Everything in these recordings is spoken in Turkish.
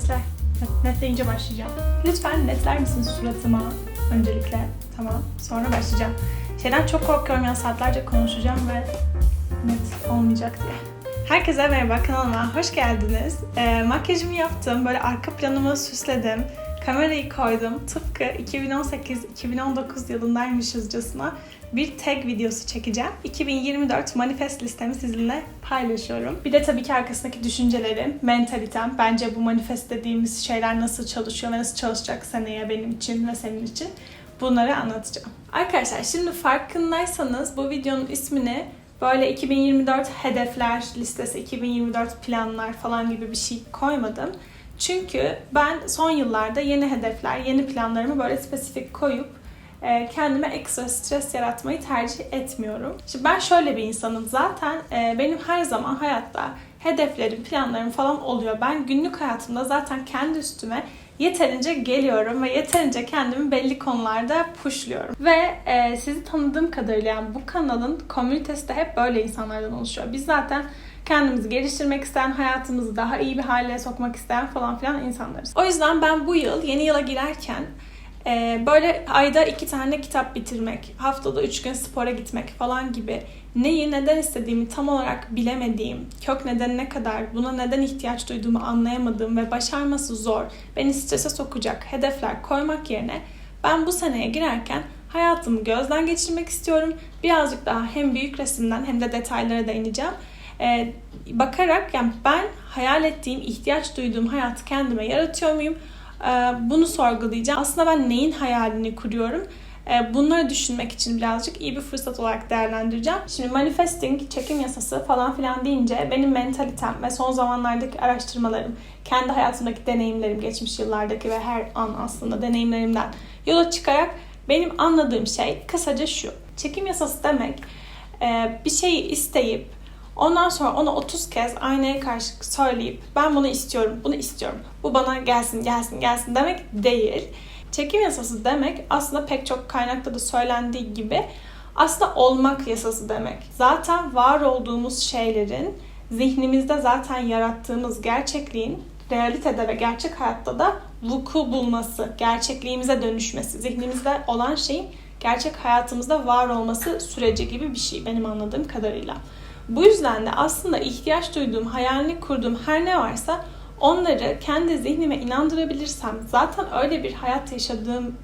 Netle. Net, netleyince başlayacağım. Lütfen netler misiniz suratıma öncelikle? Tamam. Sonra başlayacağım. Şeyden çok korkuyorum ya saatlerce konuşacağım ve net olmayacak diye. Herkese merhaba kanalıma hoş geldiniz. Ee, makyajımı yaptım. Böyle arka planımı süsledim. Kamerayı koydum. Tıpkı 2018-2019 yılındaymışızcasına bir tag videosu çekeceğim. 2024 manifest listemi sizinle paylaşıyorum. Bir de tabii ki arkasındaki düşüncelerim, mentalitem. Bence bu manifest dediğimiz şeyler nasıl çalışıyor ve nasıl çalışacak seneye benim için ve senin için. Bunları anlatacağım. Arkadaşlar şimdi farkındaysanız bu videonun ismini böyle 2024 hedefler listesi, 2024 planlar falan gibi bir şey koymadım. Çünkü ben son yıllarda yeni hedefler, yeni planlarımı böyle spesifik koyup e, kendime ekstra stres yaratmayı tercih etmiyorum. Şimdi ben şöyle bir insanım zaten e, benim her zaman hayatta hedeflerim, planlarım falan oluyor. Ben günlük hayatımda zaten kendi üstüme yeterince geliyorum ve yeterince kendimi belli konularda pushluyorum. Ve e, sizi tanıdığım kadarıyla yani bu kanalın komünitesi de hep böyle insanlardan oluşuyor. Biz zaten kendimizi geliştirmek isteyen, hayatımızı daha iyi bir hale sokmak isteyen falan filan insanlarız. O yüzden ben bu yıl yeni yıla girerken e, böyle ayda iki tane kitap bitirmek, haftada üç gün spora gitmek falan gibi neyi neden istediğimi tam olarak bilemediğim, kök nedenine kadar buna neden ihtiyaç duyduğumu anlayamadığım ve başarması zor, beni strese sokacak hedefler koymak yerine ben bu seneye girerken hayatımı gözden geçirmek istiyorum. Birazcık daha hem büyük resimden hem de detaylara değineceğim. Ee, bakarak yani ben hayal ettiğim, ihtiyaç duyduğum hayatı kendime yaratıyor muyum? Ee, bunu sorgulayacağım. Aslında ben neyin hayalini kuruyorum? Ee, bunları düşünmek için birazcık iyi bir fırsat olarak değerlendireceğim. Şimdi manifesting, çekim yasası falan filan deyince benim mentalitem ve son zamanlardaki araştırmalarım, kendi hayatımdaki deneyimlerim, geçmiş yıllardaki ve her an aslında deneyimlerimden yola çıkarak benim anladığım şey kısaca şu. Çekim yasası demek e, bir şeyi isteyip Ondan sonra onu 30 kez aynaya karşı söyleyip ben bunu istiyorum, bunu istiyorum. Bu bana gelsin, gelsin, gelsin demek değil. Çekim yasası demek aslında pek çok kaynakta da söylendiği gibi aslında olmak yasası demek. Zaten var olduğumuz şeylerin zihnimizde zaten yarattığımız gerçekliğin realitede ve gerçek hayatta da vuku bulması, gerçekliğimize dönüşmesi, zihnimizde olan şeyin gerçek hayatımızda var olması süreci gibi bir şey benim anladığım kadarıyla. Bu yüzden de aslında ihtiyaç duyduğum, hayalini kurduğum her ne varsa onları kendi zihnime inandırabilirsem, zaten öyle bir hayat yaşadığım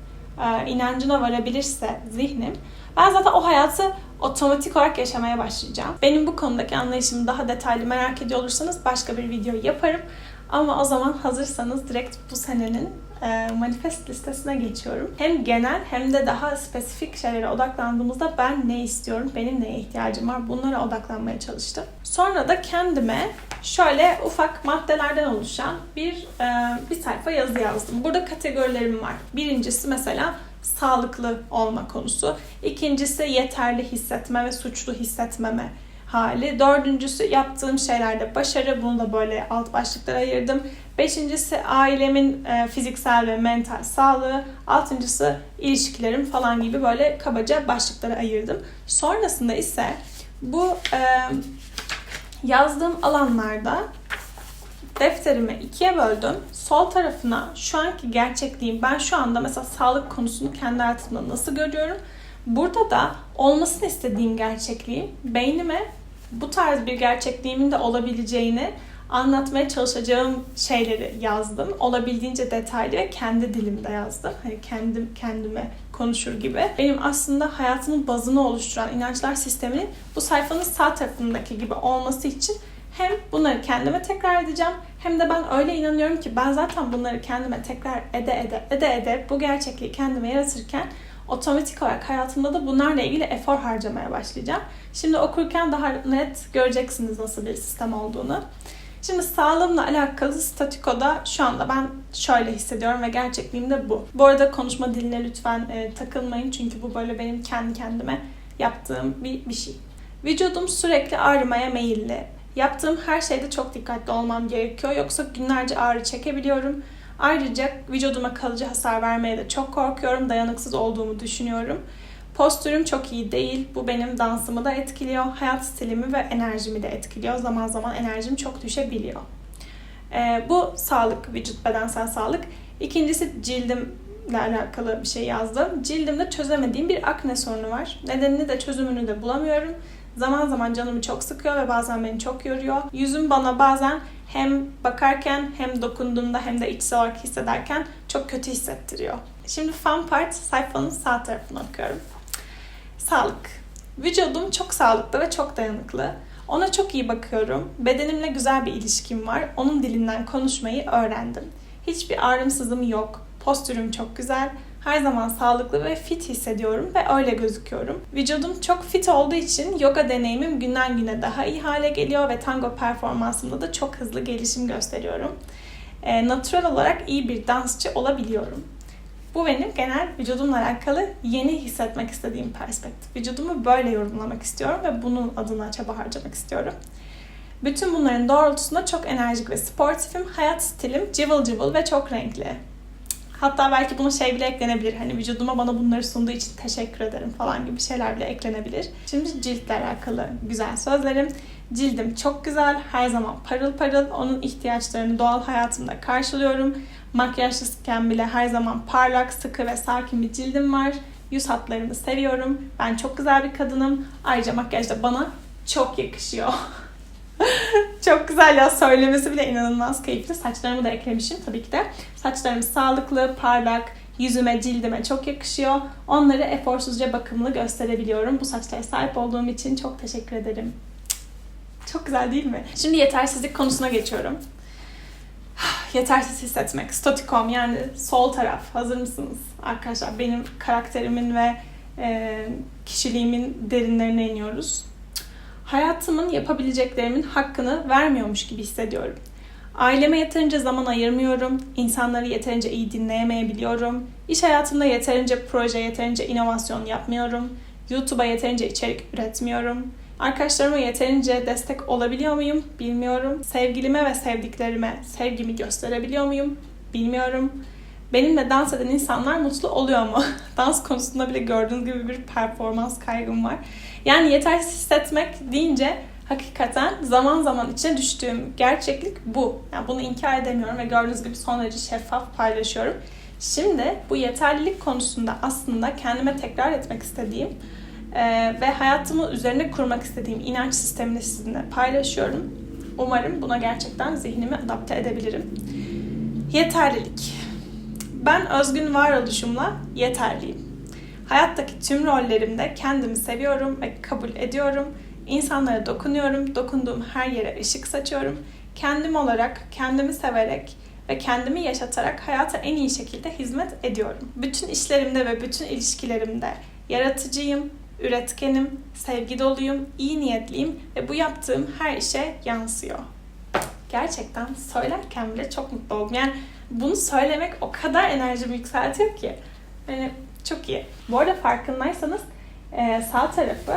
e, inancına varabilirse zihnim, ben zaten o hayatı otomatik olarak yaşamaya başlayacağım. Benim bu konudaki anlayışımı daha detaylı merak ediyor olursanız başka bir video yaparım. Ama o zaman hazırsanız direkt bu senenin manifest listesine geçiyorum. Hem genel hem de daha spesifik şeylere odaklandığımızda ben ne istiyorum, benim neye ihtiyacım var bunlara odaklanmaya çalıştım. Sonra da kendime şöyle ufak maddelerden oluşan bir e, bir sayfa yazı yazdım. Burada kategorilerim var. Birincisi mesela sağlıklı olma konusu. İkincisi yeterli hissetme ve suçlu hissetmeme hali. Dördüncüsü yaptığım şeylerde başarı. Bunu da böyle alt başlıklara ayırdım. Beşincisi ailemin e, fiziksel ve mental sağlığı. Altıncısı ilişkilerim falan gibi böyle kabaca başlıklara ayırdım. Sonrasında ise bu e, yazdığım alanlarda defterimi ikiye böldüm. Sol tarafına şu anki gerçekliğim, ben şu anda mesela sağlık konusunu kendi hayatımda nasıl görüyorum? Burada da olmasını istediğim gerçekliğim beynime bu tarz bir gerçekliğimin de olabileceğini anlatmaya çalışacağım şeyleri yazdım. Olabildiğince detaylı ve kendi dilimde yazdım. Hani kendim kendime konuşur gibi. Benim aslında hayatımın bazını oluşturan inançlar sisteminin bu sayfanın sağ tarafındaki gibi olması için hem bunları kendime tekrar edeceğim hem de ben öyle inanıyorum ki ben zaten bunları kendime tekrar ede ede ede ede bu gerçekliği kendime yaratırken otomatik olarak hayatımda da bunlarla ilgili efor harcamaya başlayacağım. Şimdi okurken daha net göreceksiniz nasıl bir sistem olduğunu. Şimdi sağlığımla alakalı statikoda şu anda ben şöyle hissediyorum ve gerçekliğim de bu. Bu arada konuşma diline lütfen e, takılmayın çünkü bu böyle benim kendi kendime yaptığım bir, bir şey. Vücudum sürekli ağrımaya meyilli. Yaptığım her şeyde çok dikkatli olmam gerekiyor yoksa günlerce ağrı çekebiliyorum. Ayrıca vücuduma kalıcı hasar vermeye de çok korkuyorum. Dayanıksız olduğumu düşünüyorum. Postürüm çok iyi değil. Bu benim dansımı da etkiliyor. Hayat stilimi ve enerjimi de etkiliyor. Zaman zaman enerjim çok düşebiliyor. Ee, bu sağlık, vücut bedensel sağlık. İkincisi cildimle alakalı bir şey yazdım. Cildimde çözemediğim bir akne sorunu var. Nedenini de çözümünü de bulamıyorum. Zaman zaman canımı çok sıkıyor ve bazen beni çok yoruyor. Yüzüm bana bazen hem bakarken hem dokunduğumda hem de içsel olarak hissederken çok kötü hissettiriyor. Şimdi fun part sayfanın sağ tarafını okuyorum. Sağlık. Vücudum çok sağlıklı ve çok dayanıklı. Ona çok iyi bakıyorum. Bedenimle güzel bir ilişkim var. Onun dilinden konuşmayı öğrendim. Hiçbir ağrımsızım yok. Postürüm çok güzel. Her zaman sağlıklı ve fit hissediyorum ve öyle gözüküyorum. Vücudum çok fit olduğu için yoga deneyimim günden güne daha iyi hale geliyor ve tango performansımda da çok hızlı gelişim gösteriyorum. E, natural olarak iyi bir dansçı olabiliyorum. Bu benim genel vücudumla alakalı yeni hissetmek istediğim perspektif. Vücudumu böyle yorumlamak istiyorum ve bunun adına çaba harcamak istiyorum. Bütün bunların doğrultusunda çok enerjik ve sportifim. Hayat stilim cıvıl cıvıl ve çok renkli. Hatta belki buna şey bile eklenebilir. Hani vücuduma bana bunları sunduğu için teşekkür ederim falan gibi şeyler bile eklenebilir. Şimdi ciltle alakalı güzel sözlerim. Cildim çok güzel, her zaman parıl parıl. Onun ihtiyaçlarını doğal hayatımda karşılıyorum. Makyajsızken bile her zaman parlak, sıkı ve sakin bir cildim var. Yüz hatlarımı seviyorum. Ben çok güzel bir kadınım. Ayrıca makyaj da bana çok yakışıyor. Çok güzel ya söylemesi bile inanılmaz keyifli. Saçlarımı da eklemişim tabii ki de. Saçlarım sağlıklı, parlak, yüzüme, cildime çok yakışıyor. Onları eforsuzca bakımlı gösterebiliyorum. Bu saçlara sahip olduğum için çok teşekkür ederim. Çok güzel değil mi? Şimdi yetersizlik konusuna geçiyorum. Yetersiz hissetmek. Stotikom yani sol taraf. Hazır mısınız? Arkadaşlar benim karakterimin ve kişiliğimin derinlerine iniyoruz hayatımın yapabileceklerimin hakkını vermiyormuş gibi hissediyorum. Aileme yeterince zaman ayırmıyorum, insanları yeterince iyi dinleyemeyebiliyorum, iş hayatımda yeterince proje, yeterince inovasyon yapmıyorum, YouTube'a yeterince içerik üretmiyorum, arkadaşlarıma yeterince destek olabiliyor muyum bilmiyorum, sevgilime ve sevdiklerime sevgimi gösterebiliyor muyum bilmiyorum. Benimle dans eden insanlar mutlu oluyor mu? dans konusunda bile gördüğünüz gibi bir performans kaygım var. Yani yetersiz hissetmek deyince hakikaten zaman zaman içine düştüğüm gerçeklik bu. Yani bunu inkar edemiyorum ve gördüğünüz gibi son derece şeffaf paylaşıyorum. Şimdi bu yeterlilik konusunda aslında kendime tekrar etmek istediğim e, ve hayatımı üzerine kurmak istediğim inanç sistemini sizinle paylaşıyorum. Umarım buna gerçekten zihnimi adapte edebilirim. Yeterlilik. Ben özgün varoluşumla yeterliyim. Hayattaki tüm rollerimde kendimi seviyorum ve kabul ediyorum. İnsanlara dokunuyorum, dokunduğum her yere ışık saçıyorum. Kendim olarak, kendimi severek ve kendimi yaşatarak hayata en iyi şekilde hizmet ediyorum. Bütün işlerimde ve bütün ilişkilerimde yaratıcıyım, üretkenim, sevgi doluyum, iyi niyetliyim ve bu yaptığım her işe yansıyor. Gerçekten söylerken bile çok mutlu oldum. Yani bunu söylemek o kadar enerjimi yükseltiyor ki. Yani çok iyi. Bu arada farkındaysanız e, sağ tarafı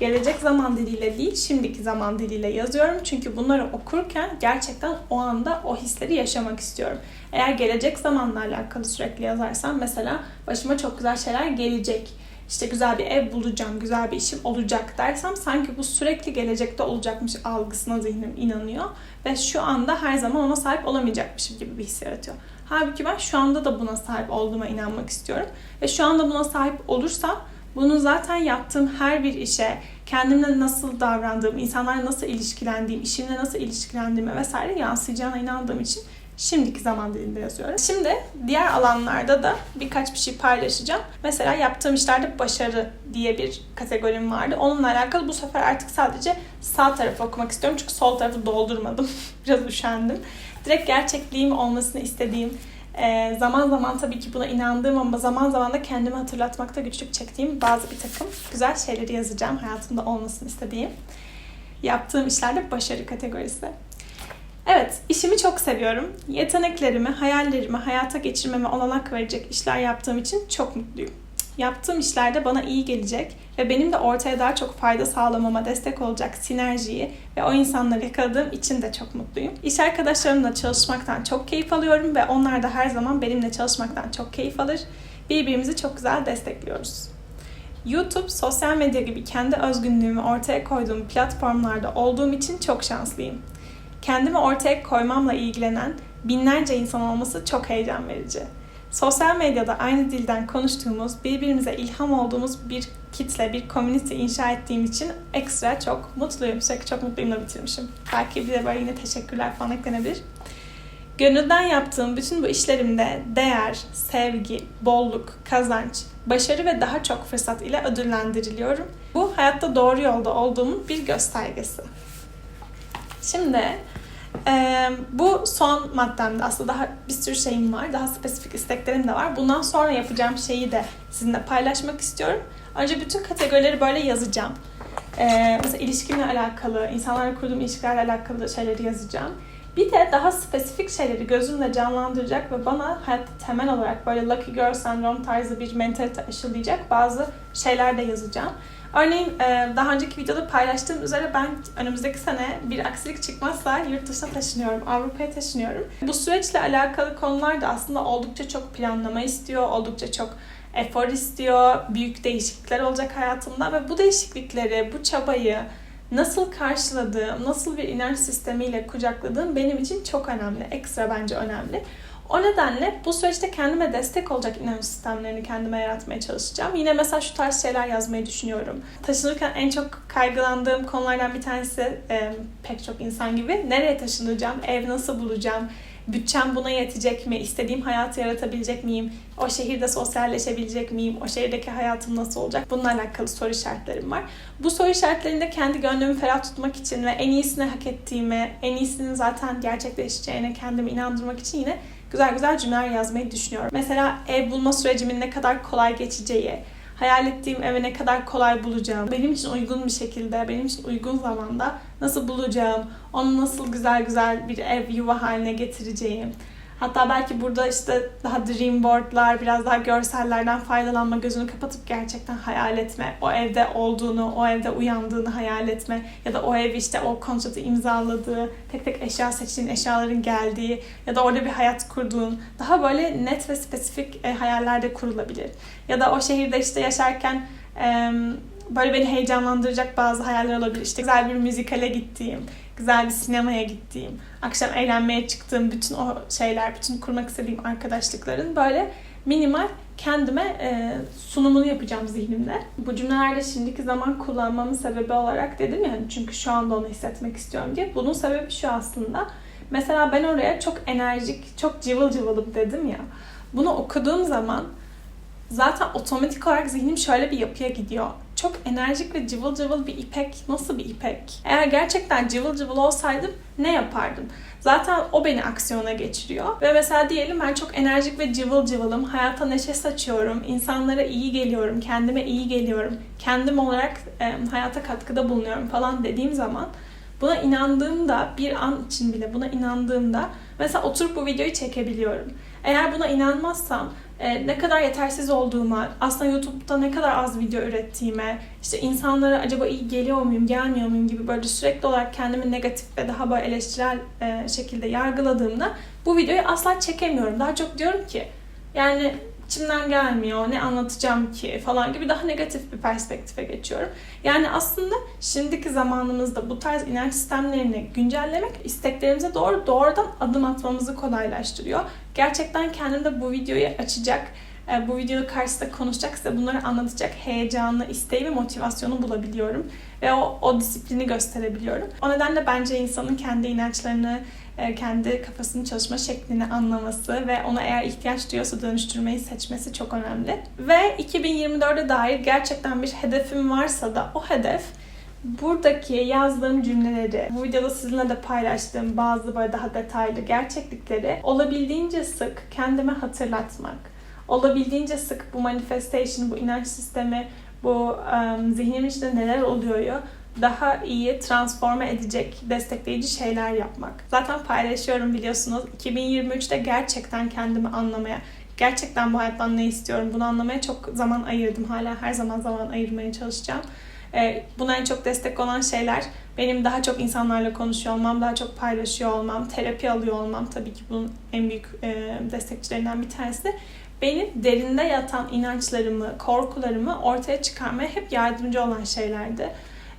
gelecek zaman diliyle değil, şimdiki zaman diliyle yazıyorum. Çünkü bunları okurken gerçekten o anda o hisleri yaşamak istiyorum. Eğer gelecek zamanla alakalı sürekli yazarsam mesela başıma çok güzel şeyler gelecek. İşte güzel bir ev bulacağım, güzel bir işim olacak dersem sanki bu sürekli gelecekte olacakmış algısına zihnim inanıyor. Ve şu anda her zaman ona sahip olamayacakmışım gibi bir his yaratıyor. Halbuki ben şu anda da buna sahip olduğuma inanmak istiyorum. Ve şu anda buna sahip olursam bunu zaten yaptığım her bir işe, kendimle nasıl davrandığım, insanlarla nasıl ilişkilendiğim, işimle nasıl ilişkilendiğime vesaire yansıyacağına inandığım için şimdiki zaman dilinde yazıyorum. Şimdi diğer alanlarda da birkaç bir şey paylaşacağım. Mesela yaptığım işlerde başarı diye bir kategorim vardı. Onunla alakalı bu sefer artık sadece sağ tarafı okumak istiyorum. Çünkü sol tarafı doldurmadım. Biraz üşendim direkt gerçekliğim olmasını istediğim, e, zaman zaman tabii ki buna inandığım ama zaman zaman da kendimi hatırlatmakta güçlük çektiğim bazı bir takım güzel şeyleri yazacağım hayatımda olmasını istediğim. Yaptığım işlerde başarı kategorisi. Evet, işimi çok seviyorum. Yeteneklerimi, hayallerimi hayata geçirmeme olanak verecek işler yaptığım için çok mutluyum yaptığım işlerde bana iyi gelecek ve benim de ortaya daha çok fayda sağlamama destek olacak sinerjiyi ve o insanları yakaladığım için de çok mutluyum. İş arkadaşlarımla çalışmaktan çok keyif alıyorum ve onlar da her zaman benimle çalışmaktan çok keyif alır. Birbirimizi çok güzel destekliyoruz. YouTube, sosyal medya gibi kendi özgünlüğümü ortaya koyduğum platformlarda olduğum için çok şanslıyım. Kendimi ortaya koymamla ilgilenen binlerce insan olması çok heyecan verici. Sosyal medyada aynı dilden konuştuğumuz, birbirimize ilham olduğumuz bir kitle, bir community inşa ettiğim için ekstra çok mutluyum. Sürekli çok mutluyumla bitirmişim. Belki bir de böyle yine teşekkürler falan eklenebilir. Gönülden yaptığım bütün bu işlerimde değer, sevgi, bolluk, kazanç, başarı ve daha çok fırsat ile ödüllendiriliyorum. Bu hayatta doğru yolda olduğumun bir göstergesi. Şimdi e, bu son maddemde aslında daha bir sürü şeyim var. Daha spesifik isteklerim de var. Bundan sonra yapacağım şeyi de sizinle paylaşmak istiyorum. Önce bütün kategorileri böyle yazacağım. E, mesela ilişkimle alakalı, insanlarla kurduğum ilişkilerle alakalı şeyleri yazacağım. Bir de daha spesifik şeyleri gözümle canlandıracak ve bana hayatta temel olarak böyle Lucky Girl Syndrome tarzı bir mentalite aşılayacak bazı şeyler de yazacağım. Örneğin e, daha önceki videoda paylaştığım üzere ben önümüzdeki sene bir aksilik çıkmazsa yurt dışına taşınıyorum, Avrupa'ya taşınıyorum. Bu süreçle alakalı konular da aslında oldukça çok planlama istiyor, oldukça çok efor istiyor, büyük değişiklikler olacak hayatımda ve bu değişiklikleri, bu çabayı nasıl karşıladığım, nasıl bir inanç sistemiyle kucakladığım benim için çok önemli, ekstra bence önemli. O nedenle bu süreçte kendime destek olacak inanç sistemlerini kendime yaratmaya çalışacağım. Yine mesela şu tarz şeyler yazmayı düşünüyorum. Taşınırken en çok kaygılandığım konulardan bir tanesi e, pek çok insan gibi nereye taşınacağım, ev nasıl bulacağım, bütçem buna yetecek mi, istediğim hayatı yaratabilecek miyim, o şehirde sosyalleşebilecek miyim, o şehirdeki hayatım nasıl olacak bununla alakalı soru işaretlerim var. Bu soru işaretlerinde kendi gönlümü ferah tutmak için ve en iyisini hak ettiğime, en iyisinin zaten gerçekleşeceğine kendimi inandırmak için yine güzel güzel cümleler yazmayı düşünüyorum. Mesela ev bulma sürecimin ne kadar kolay geçeceği, hayal ettiğim eve ne kadar kolay bulacağım, benim için uygun bir şekilde, benim için uygun zamanda nasıl bulacağım, onu nasıl güzel güzel bir ev yuva haline getireceğim. Hatta belki burada işte daha dream boardlar, biraz daha görsellerden faydalanma, gözünü kapatıp gerçekten hayal etme. O evde olduğunu, o evde uyandığını hayal etme. Ya da o ev işte o kontratı imzaladığı, tek tek eşya seçtiğin eşyaların geldiği ya da orada bir hayat kurduğun daha böyle net ve spesifik e, hayaller de kurulabilir. Ya da o şehirde işte yaşarken böyle beni heyecanlandıracak bazı hayaller olabilir. İşte güzel bir müzikale gittiğim, güzel bir sinemaya gittiğim, akşam eğlenmeye çıktığım bütün o şeyler, bütün kurmak istediğim arkadaşlıkların böyle minimal kendime e, sunumunu yapacağım zihnimde. Bu cümlelerde şimdiki zaman kullanmamın sebebi olarak dedim ya hani çünkü şu anda onu hissetmek istiyorum diye. Bunun sebebi şu aslında. Mesela ben oraya çok enerjik, çok cıvıl cıvılım dedim ya. Bunu okuduğum zaman zaten otomatik olarak zihnim şöyle bir yapıya gidiyor. Çok enerjik ve cıvıl cıvıl bir ipek. Nasıl bir ipek? Eğer gerçekten cıvıl cıvıl olsaydım ne yapardım? Zaten o beni aksiyona geçiriyor. Ve mesela diyelim ben çok enerjik ve cıvıl cıvılım. Hayata neşe saçıyorum. insanlara iyi geliyorum. Kendime iyi geliyorum. Kendim olarak e, hayata katkıda bulunuyorum falan dediğim zaman buna inandığımda bir an için bile buna inandığımda mesela oturup bu videoyu çekebiliyorum. Eğer buna inanmazsam e, ne kadar yetersiz olduğuma, aslında YouTube'da ne kadar az video ürettiğime, işte insanlara acaba iyi geliyor muyum, gelmiyor muyum gibi böyle sürekli olarak kendimi negatif ve daha böyle eleştirel e, şekilde yargıladığımda bu videoyu asla çekemiyorum. Daha çok diyorum ki yani içimden gelmiyor, ne anlatacağım ki falan gibi daha negatif bir perspektife geçiyorum. Yani aslında şimdiki zamanımızda bu tarz inanç sistemlerini güncellemek isteklerimize doğru doğrudan adım atmamızı kolaylaştırıyor. Gerçekten kendim de bu videoyu açacak, e, bu videonun karşısında konuşacak, size bunları anlatacak heyecanlı, isteği ve motivasyonu bulabiliyorum. Ve o, o disiplini gösterebiliyorum. O nedenle bence insanın kendi inançlarını, kendi kafasının çalışma şeklini anlaması ve ona eğer ihtiyaç duyuyorsa dönüştürmeyi seçmesi çok önemli. Ve 2024'e dair gerçekten bir hedefim varsa da o hedef buradaki yazdığım cümleleri, bu videoda sizinle de paylaştığım bazı böyle daha detaylı gerçeklikleri olabildiğince sık kendime hatırlatmak. Olabildiğince sık bu manifestation, bu inanç sistemi, bu um, zihnimin içinde neler oluyor daha iyi transforme edecek, destekleyici şeyler yapmak. Zaten paylaşıyorum biliyorsunuz. 2023'te gerçekten kendimi anlamaya, gerçekten bu hayattan ne istiyorum bunu anlamaya çok zaman ayırdım. Hala her zaman zaman ayırmaya çalışacağım. Ee, buna en çok destek olan şeyler benim daha çok insanlarla konuşuyor olmam, daha çok paylaşıyor olmam, terapi alıyor olmam tabii ki bunun en büyük e, destekçilerinden bir tanesi. Benim derinde yatan inançlarımı, korkularımı ortaya çıkarmaya hep yardımcı olan şeylerdi.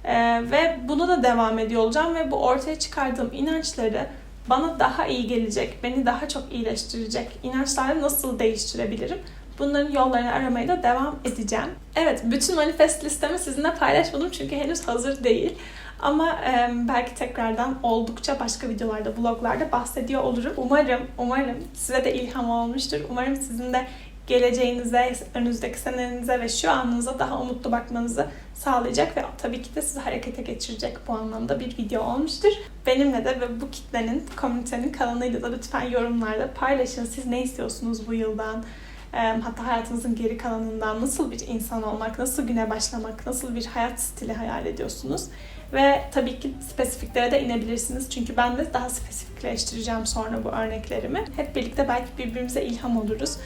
Ee, ve bunu da devam ediyor olacağım ve bu ortaya çıkardığım inançları bana daha iyi gelecek, beni daha çok iyileştirecek inançlarla nasıl değiştirebilirim? Bunların yollarını aramaya da devam edeceğim. Evet, bütün manifest listemi sizinle paylaşmadım çünkü henüz hazır değil. Ama e, belki tekrardan oldukça başka videolarda, vloglarda bahsediyor olurum. Umarım, umarım size de ilham olmuştur. Umarım sizin de geleceğinize, önünüzdeki senenize ve şu anınıza daha umutlu bakmanızı sağlayacak ve tabii ki de sizi harekete geçirecek bu anlamda bir video olmuştur. Benimle de ve bu kitlenin, komünitenin kanalıyla da lütfen yorumlarda paylaşın. Siz ne istiyorsunuz bu yıldan? Hatta hayatınızın geri kalanından nasıl bir insan olmak, nasıl güne başlamak, nasıl bir hayat stili hayal ediyorsunuz? Ve tabii ki spesifiklere de inebilirsiniz. Çünkü ben de daha spesifikleştireceğim sonra bu örneklerimi. Hep birlikte belki birbirimize ilham oluruz.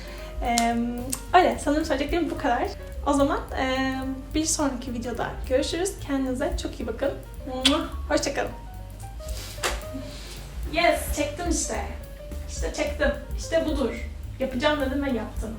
Öyle sanırım söyleyeceklerim bu kadar. O zaman e, bir sonraki videoda görüşürüz. Kendinize çok iyi bakın. Hoşçakalın. Yes, çektim işte. İşte çektim. İşte budur. Yapacağım dedim ve yaptım.